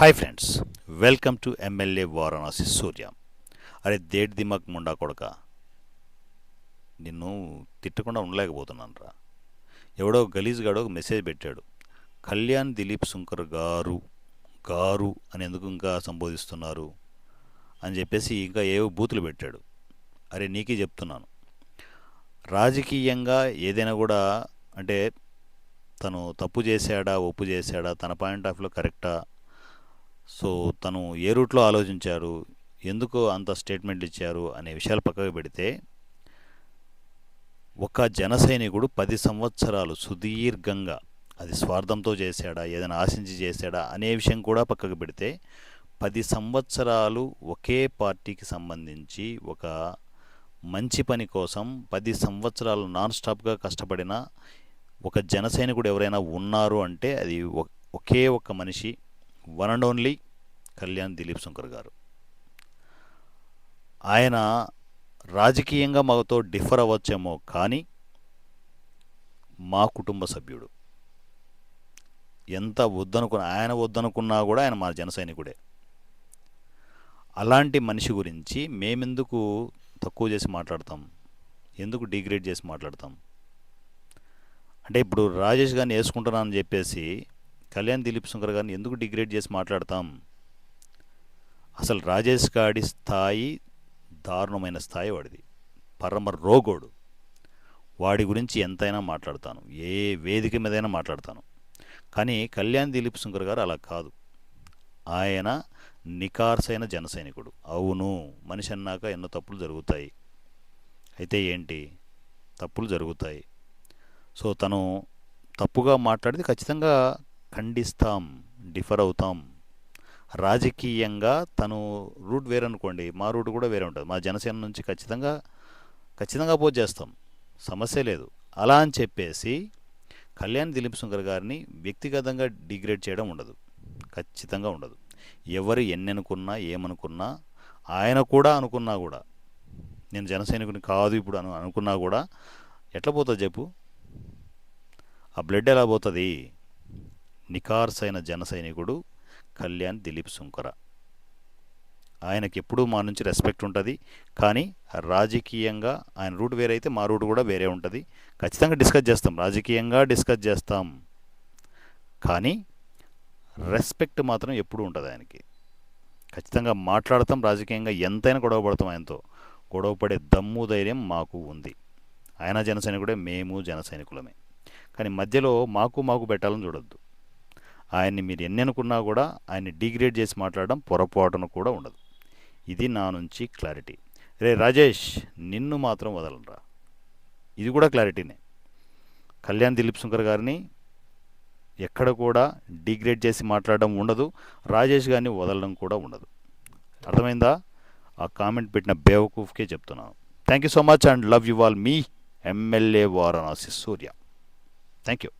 Hi friends welcome to MLA Varanasi Surya అరే దేటి దిమాక్ ముండా కొడక? నిన్ను తిట్టకుండా ఉండలేకపోతున్నాను రా ఎవడో గలీజ్గాడో ఒక మెసేజ్ పెట్టాడు. కళ్యాణ్ దిలీప్ శుంకర్ గారు గారు అని ఎందుకు ఇంకా సంబోధిస్తున్నారు అని చెప్పేసి ఇంకా ఏవో బూతులు పెట్టాడు. అరే నీకే చెప్తున్నాను. రాజకీయంగా ఏదైనా కూడా అంటే తను తప్పు చేశాడా ఒప్పు చేశాడా తన పాయింట్ ఆఫ్ వ్యూలో కరెక్టా సో తను ఏ రూట్లో ఆలోచించారు? ఎందుకు అంత స్టేట్మెంట్ ఇచ్చారు? అనే విషయాలు పక్కకు పెడితే ఒక జన సైనికుడు పది సంవత్సరాలు సుదీర్ఘంగా అది స్వార్థంతో చేశాడా? ఏదైనా ఆశించి చేశాడా? అనే విషయం కూడా పక్కకు పెడితే పది సంవత్సరాలు ఒకే పార్టీకి సంబంధించి ఒక మంచి పని కోసం పది సంవత్సరాలు నాన్ స్టాప్గా కష్టపడిన ఒక జన సైనికుడు ఎవరైనా ఉన్నారు అంటే అది ఒకే ఒక మనిషి one and only Kalyan Dilip Shankar గారు. ఆయన రాజకీయంగా మాతో డిఫర్ అవ్వచ్చేమో కానీ మా కుటుంబ సభ్యుడు. ఎంత వద్దనుకున్న ఆయన వద్దనుకున్నా కూడా ఆయన మా జన సైనికుడే. అలాంటి మనిషి గురించి మేమెందుకు తక్కువ చేసి మాట్లాడతాం? ఎందుకు డిగ్రేడ్ చేసి మాట్లాడతాం? అంటే ఇప్పుడు రాజేష్ గారిని వేసుకుంటున్నానని చెప్పేసి కళ్యాణ్ దిలీప్ శంకర్ గారిని ఎందుకు డిగ్రేడ్ చేసి మాట్లాడతాం? అసలు రాజేష్ గాడి స్థాయి దారుణమైన స్థాయి వాడిది. పరమ రోగోడు. వాడి గురించి ఎంతైనా మాట్లాడతాను. ఏ వేదిక మీదైనా మాట్లాడతాను. కానీ కళ్యాణ్ దిలీప్ శంకర్ గారు అలా కాదు. ఆయన నికార్సైన జనసైనికుడు అవును మనిషి అన్నాక ఎన్నో తప్పులు జరుగుతాయి. అయితే ఏంటి? తప్పులు జరుగుతాయి. సో తను తప్పుగా మాట్లాడితే ఖచ్చితంగా ఖండిస్తాం డిఫర్ అవుతాం. రాజకీయంగా తను రూట్ వేరే అనుకోండి మా రూట్ కూడా వేరే ఉంటుంది. మా జనసేన నుంచి ఖచ్చితంగా ఖచ్చితంగా పోజ్ చేస్తాం. సమస్య లేదు. అలా అని చెప్పేసి కళ్యాణ్ దిలీప్ శంకర్ గారిని వ్యక్తిగతంగా డిగ్రేడ్ చేయడం ఉండదు. ఖచ్చితంగా ఉండదు. ఎవరు ఎన్ని అనుకున్నా ఏమనుకున్నా ఆయన కూడా అనుకున్నా కూడా నేను జనసైనికుని కాదు ఇప్పుడు అను అనుకున్నా కూడా ఎట్లా పోతుంది చెప్పు? ఆ బ్లడ్ ఎలా పోతుంది? నికార్స్ అయిన కళ్యాణ్ దిలీప్ సుంకర ఆయనకి ఎప్పుడూ మా నుంచి రెస్పెక్ట్ ఉంటుంది కానీ రాజకీయంగా ఆయన రూట్ వేరైతే మా రూట్ కూడా వేరే ఉంటుంది. ఖచ్చితంగా డిస్కస్ చేస్తాం రాజకీయంగా డిస్కస్ చేస్తాం. కానీ రెస్పెక్ట్ మాత్రం ఎప్పుడూ ఉంటుంది ఆయనకి. ఖచ్చితంగా మాట్లాడతాం రాజకీయంగా ఎంతైనా గొడవ పడతాం ఆయనతో. గొడవ పడే దమ్ము ధైర్యం మాకు ఉంది. ఆయన జనసైనికుడే మేము జనసైనికులమే కానీ మధ్యలో మాకు మాకు పెట్టాలని చూడొద్దు. ఆయన్ని మీరు ఎన్ని అనుకున్నా కూడా ఆయన్ని డిగ్రేడ్ చేసి మాట్లాడడం పొరపాటును కూడా ఉండదు. ఇది నా నుంచి క్లారిటీ. రే రాజేష్ నిన్ను మాత్రం వదలరా ఇది కూడా క్లారిటీనే. కళ్యాణ్ దిలీప్ శంకర్ గారిని ఎక్కడ కూడా డిగ్రేడ్ చేసి మాట్లాడడం ఉండదు. రాజేష్ గారిని వదలడం కూడా ఉండదు. అర్థమైందా? ఆ కామెంట్ పెట్టిన బేవకూఫ్కే చెప్తున్నాను. Thank you so much and love you all me MLA Varanasi Surya. Thank you